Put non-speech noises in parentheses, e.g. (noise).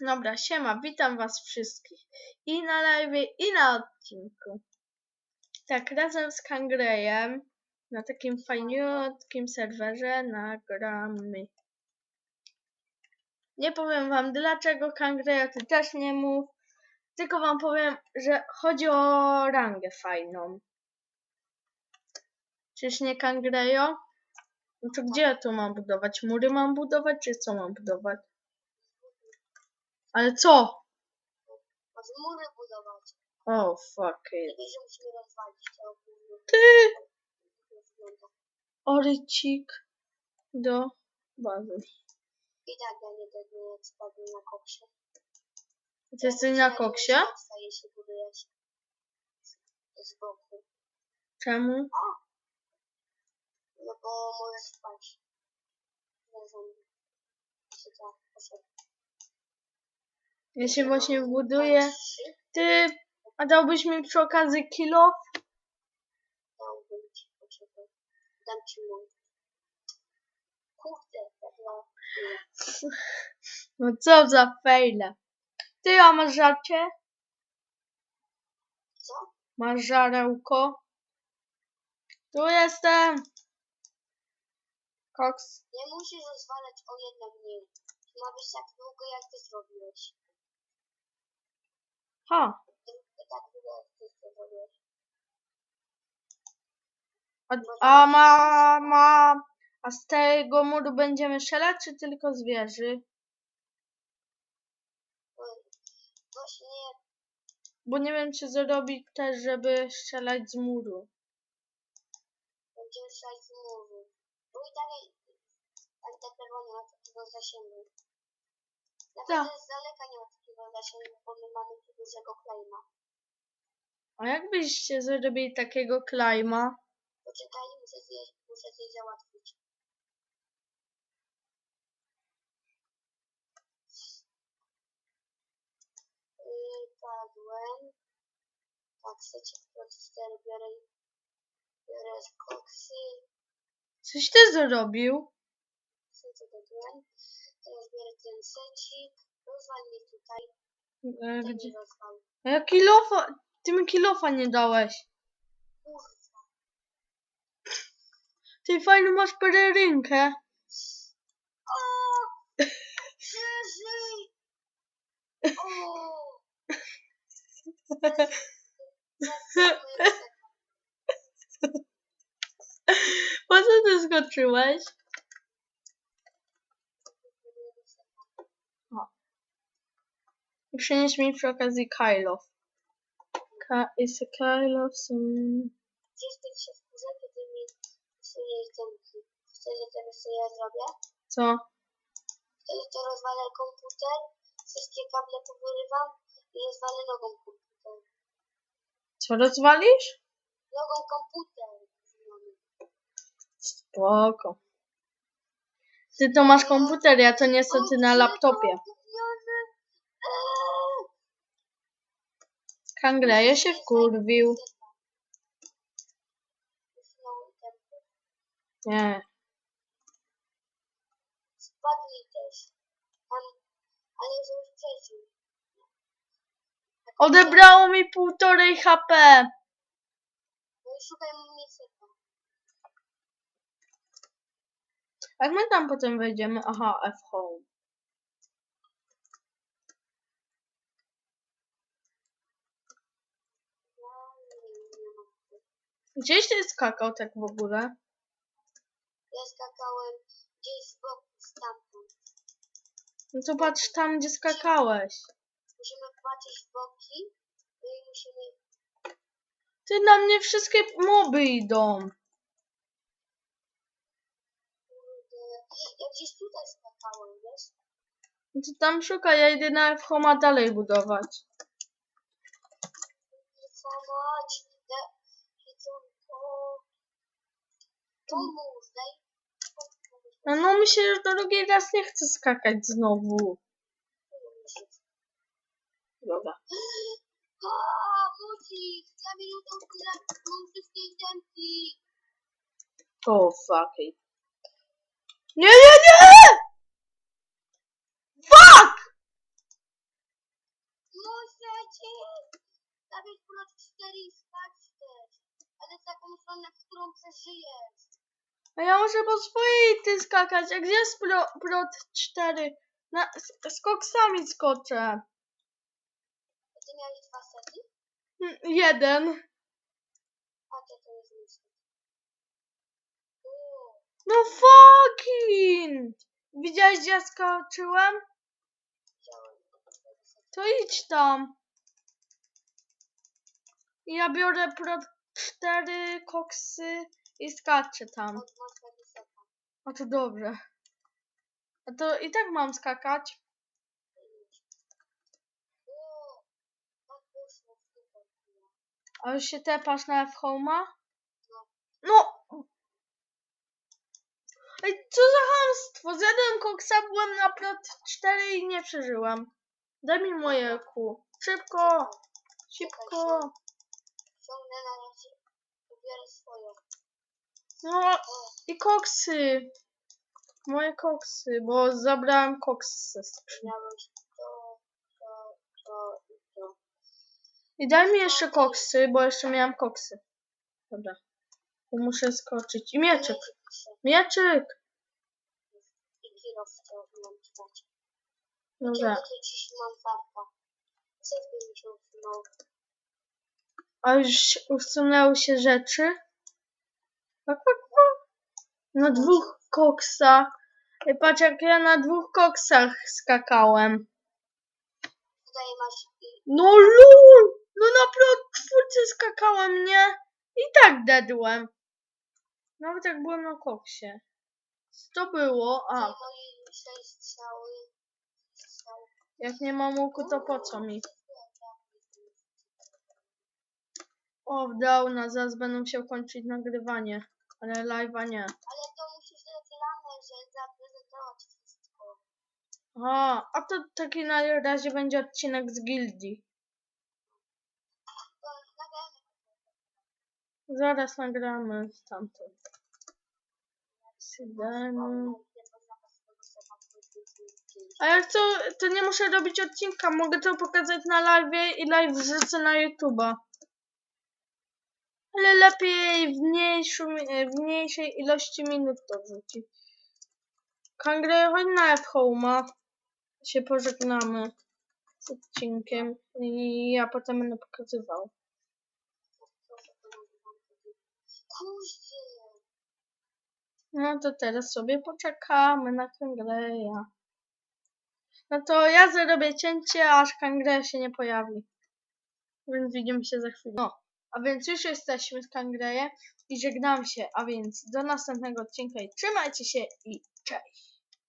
Dobra, siema, witam was wszystkich. I na live, i na odcinku. Tak, razem z Kangrejem na takim fajniutkim serwerze nagramy. Nie powiem wam dlaczego Kangreja, ty też nie mów. Tylko wam powiem, że chodzi o rangę fajną. Czyż nie Kangrejo? No to gdzie ja tu mam budować? Mury mam budować, czy co mam budować? Ale co? Może mury budować. O, fuck it. Nie wiesz, że musimy rozwalić te ogólne. Ty! wygląda. Orycik do bazy. I tak ja nie tego jak na koksie. Ty jesteś na koksie? Staje się budujesz z boku. Czemu? No bo możesz spać. Na zombie. Czy tak, poszedł. Ja się właśnie buduję. Ty, a dałbyś mi przy okazji kilo? dałbym ci poczekaj. Dam ci mój. Kurde, tak No co za fejle. Ty, a masz żarcie? Co? Masz żarełko? Tu jestem. Koks. Nie musisz rozwalać o jedno mniej. Ma być tak długo, jak ty zrobiłeś. Ha. A, a ma, ma, a z tego muru będziemy strzelać, czy tylko z wieży? Właśnie Bo nie wiem, czy zrobić też, żeby strzelać z muru. będziemy szać z muru. Bo i dalej tak perła nie ma takiego zasięgu. Tak. Nawet z daleka nie takiego zasięgu, bo my mamy tu dużego klejma. A jak byście zrobili takiego klejma? Poczekaj, muszę zjeść, muszę coś załatwić. Yy, padłem. Tak, chcecie protester, biorę, biorę koksy. Coś ty zrobił? Co to? Teraz biorę ten secik. Rozwal mnie tutaj. E, Ten Gdzie? rozwal. A ja kilofa, ty mi kilofa nie dałeś. Kurwa. Ty fajną masz pelerynkę. O! Przeżyj! O! (laughs) Po co ty skoczyłeś? I przynieś mi przy okazji Kylof. Ka is a Kylof some... Gdzieś tak się wkurzę, kiedy mi psujesz dęki. Chcesz, że teraz co ja zrobię? Co? Wtedy to rozwalę komputer, wszystkie kable powyrywam i rozwalę nogą komputer. Co rozwalisz? Nogą komputer. Spoko. Ty to masz komputer, ja to niestety na laptopie. Kangreje się wkurwił. Nie. Spadli też. Tam, ale już przeżył. Odebrało mi półtorej HP. No i szukaj miejsca. Jak my tam potem wejdziemy? Aha, F Gdzieś ty skakał tak w ogóle? Ja skakałem gdzieś z boku, stamtąd. No to patrz tam, gdzie skakałeś. Musimy patrzeć w boki. No i musimy... Ty na mnie wszystkie moby idą. Ja gdzieś tutaj skakałem, wiesz? No to tam szukaj, ja idę na dalej budować. Pomóc! Pomóż, daj... No, no mi się już drugi raz nie chce skakać znowu. Dobra. (gasps) A, musisz! Za minutą mam wszystkie itemki! Oh fuck it. Nie, nie, nie! Fuck! Uciekajcie! Dawid Prot 4 i skacz też. Ale taką stronę, w którą przeżyjesz. A ja muszę po swojej ty skakać. A gdzie jest pro, prot 4? Na, z, z koksami skoczę. A ty miałeś dwa sety? Mm, Jeden. A ty to jest. Uuu, No fucking! Widziałeś gdzie ja skoczyłem? To idź tam. Ja biorę prot 4 koksy i skaczę tam. A to dobrze. A to i tak mam skakać. A już się tepasz na F-Home'a? No! Ej, co za hamstwo! Zjadłem koksa, byłem na prot 4 i nie przeżyłem. Daj mi moje kół. Szybko! Szybko! Ciągnę na razie. Ubierę swoje. No i koksy! Moje koksy, bo zabrałem koks ze skrzyni. i daj mi jeszcze koksy, bo jeszcze miałem koksy. Dobra. Bo muszę skoczyć. I mieczyk. Mieczyk! Dobra. A już usunęły się rzeczy? Na dwóch koksach. Ej, Patrz, jak ja na dwóch koksach skakałem. Tutaj masz No lul! No na czwórce skakałem, nie? I tak dedłem. Nawet jak byłem na koksie. Co to było? A. Strzały. jak nie mam łuku, to po co mi? O, wdał na zaraz będą się kończyć nagrywanie. Ale live'a nie. Ale to musisz reklamę, że zaprezentować wszystko. Aha, a to taki na razie będzie odcinek z gildii. To nagramy. Zaraz nagramy stamtąd. Sydemu. A jak to, to nie muszę robić odcinka, mogę to pokazać na live i live wrzucę na YouTube'a. Ale lepiej w, mniejszym, w mniejszej ilości minut to wrzucić. Kangre, chodź na F-Home'a. Się pożegnamy z odcinkiem i ja potem będę pokazywał. No to teraz sobie poczekamy na Kangreja. No to ja zrobię cięcie, aż Kangreja się nie pojawi. Więc widzimy się za chwilę. No, a więc już jesteśmy z Kangrejem i żegnam się, a więc do następnego odcinka i trzymajcie się i cześć!